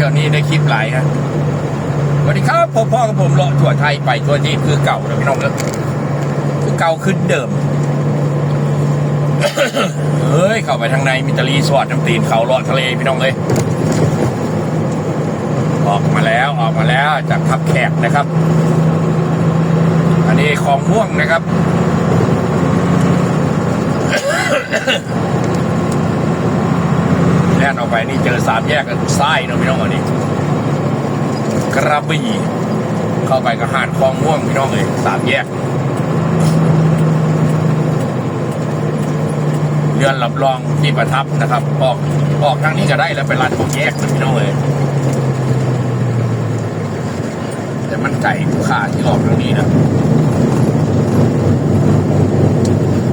ที่ยวนี้ได้คลิปหลายฮะสวัสดีครับพ่อพ่อกับผมเลาะทั่วไทยไปทั่วที่คือเก่านะพี่น้องเนอะคือเก่าขึ้นเดิมเฮ้ยเข้าไปทางในมิตรีสวัสดน้ำตีนเขาเลาะทะเลพี่น้องเลยออกมาแล้วออกมาแล้วจากทับแขกนะครับ อันนี้คลองม่วงนะครับ แล่นออกไปนี่เจอสามแยกกันซ้ายเนอะพี่น้องอันนี้กระบี่เข้าไปกับหาดคลองม่วงพี่น้องเลยสามแยกเรือนรับรองที่ประทับนะครับ ออกออกทางนี้ก็ได้แล้วไปร้านของแยกพี่น้องเลยแต่มันไก่ผู้ขาที่ออกทางนี้นะ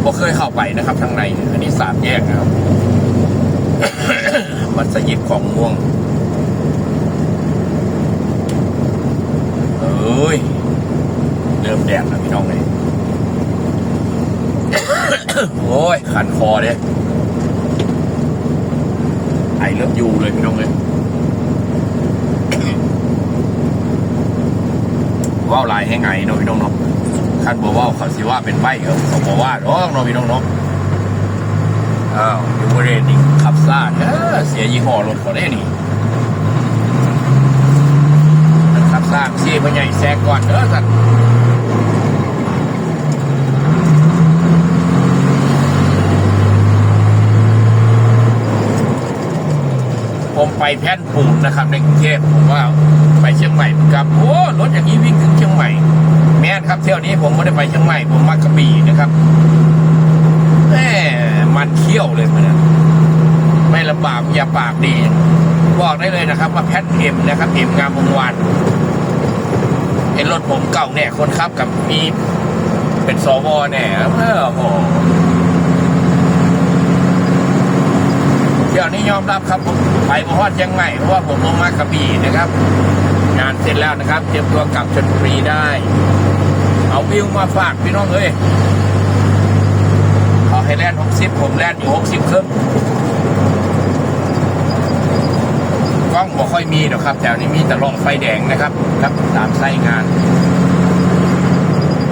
ผมเคยเข้าไปนะครับทางในอันนี้สามแยกนะครับ มัสยิดของม่วงเอ้ย เริ่มแดงแล้วพี่น้องเลยโอ้ย ขันคอเด้ไอเริ่มอยู่เลยพี่น้องเลยว่าวลายให้ไงเนาะพี่น้องเนาะคันบอกว่าเขาสิว่าเป็นใบเหรอเขาบอกว่าโอ้เนาะพี่น้องเนาะ อ้าวยูเรนนี่ขับซ่าเออเสียยี่ห้อรถเขาได้นี่ขับซ่าเสียพ่อใหญ่แซงก่อนเด้อสัตว์ผมไปแพ่นปูนนะครับในกรุงเทพผมว่าไปเชียงใหม่กับโอ้รถอย่างนี้วิ่งถึงเชียงใหม่ แม่ครับเที่ยวนี้ผมไม่ได้ไปเชียงใหม่ผมมากระบี่นะครับ มันเขี้ยวเลยมันนะไม่ลำบากอย่าปากดี บอกได้เลยนะครับ ว่าแพทเอ็มนะครับเอ็มงามวงวานเห็นรถผมเก่าเนี่ยคนขับกับมีเป็นสวแน่เออโหเที่ยวนี้ยอมรับครับผมไปบ่ฮอดเชียงเพราะว่าผมลงมากระบี่นะครับ งานเสร็จแล้วนะครับ เตรียมตัวกลับชนบุรีได้ เอาวิวมาฝากพี่น้องเลย แล่นหกสิบผมแล่นอยู่หกสิบครึ่งกล้องบ่ค่อยมีหรอกครับแถวนี้มีแต่ลาะไฟแดงนะครับ ครับตามไส้งาน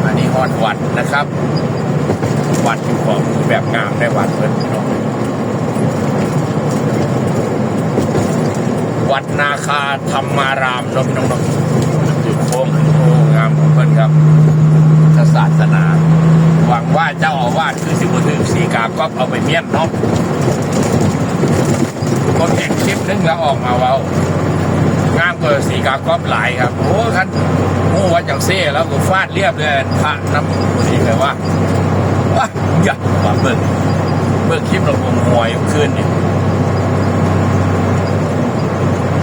อันนี้ฮอดวัดนะครับ วัดอยู่ของแบบงามได้วัดเพิ่นพี่น้องวัดนาคาธรรมารามนาะพี่น้องเนาะจุดโค้งโอ้งามของเพิ่นครับศาสนา หวังว่าเจ้าอาวาสคือสิบถึงสีกาก็เอาไปเมียนเนาะก็เห็นคลิปนึงแล้วออกมาเว้างามกว่าสีกาก๊อปหลายครับ โอ้คันหูว่าจังเซ่แล้วก็ฟาดเรียบเลยพระน้ำนี่เลยว่าว้าอย่ามาเบิ่งเบิ่งคลิปเราผมหวยขึ้นเนี่ย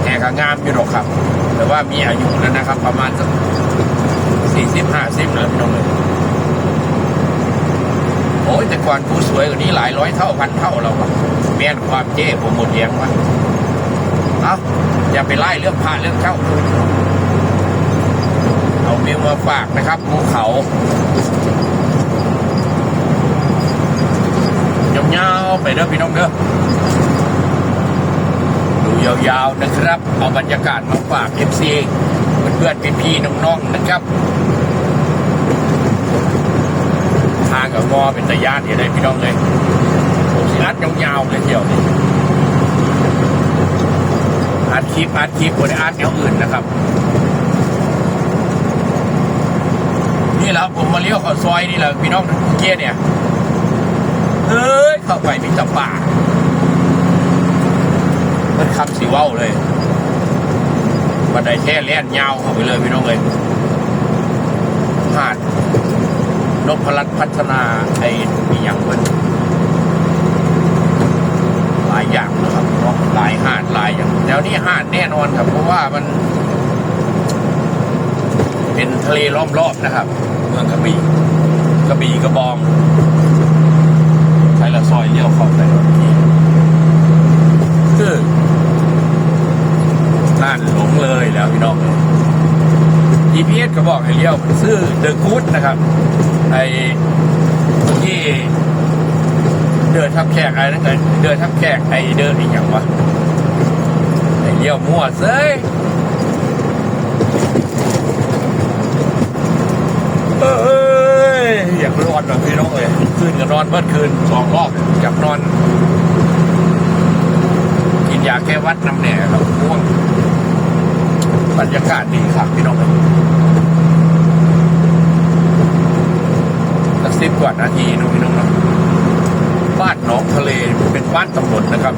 แห่ก็งามอยู่หรอกครับ แต่ว่ามีอายุแล้วนะครับ ประมาณสักสี่สิบห้าสิบเลยพี่น้องเลย โอ้ยแต่ก่อนผู้สวยกว่านี้หลายร้อยเท่าพันเท่าเราอะแม่นความเจ้ผมหมดเลี้ยงวะเอาอย่าไปไล่เรื่องพาเรื่องเจ้าเอาวิวมาฝากนะครับภูเขายาวๆไปเด้อพี่น้องเด้อดูยาวๆนะครับ เอาบรรยากาศมาฝาก FC เพื่อนๆพี่ๆน้องๆนะครับ กับงอเป็นตะยานอย่างไรพี่น้องเลยผมสิอัดยาวๆเลยเที่ยวนี้อัดคลิปอัดคลิปบนอัดแนวอื่นนะครับ นี่แหละผมมาเลี้ยวข้าซอยนี่แหละพี่น้องเกียร์เนี่ยเอ้ยเข้าไปมีแต่ป่ามันคำสีว้าวเลยบันไดแค่เลี้ยนยาวเข้าไปเลยพี่น้องเลยหาด นพรัตน์พัฒนาไอ้มีอย่างเพิ่นหลายอย่างนะครับเนาะหลายหาดหลายอย่างแถวนี้หาดแน่นอนครับ เพราะว่ามัน เป็นทะเลล้อมรอบนะครับ เมืองกระบี่กระบี่กระบองใช้ละซอยเลี้ยวเข้าไปที่คือ น่านหลงเลยแล้วพี่น้อง GPS ก็บอกให้เลี้ยวซื้อเดอะกูดนะครับไอ้ที่เดินทับแขกอะไรนั่นไงเดินทับแขกไอ้เดินอีกอย่างวะไอ้เดี่ยวมั่วเซ้ยเอ้ยอยากนอนแบบพี่น้องเลยคืนก็นอนเมื่อคืนสองรอบอยากนอน กินยาแก้วัดน้ำแหน่ครับง่วงบรรยากาศดีครับพี่น้องสัก สิบกว่านาทีเนองพี่น้องนะบ้านหนองทะเลเป็นบ้านตำรวจนะครับ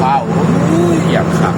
ข้าวอยากขับ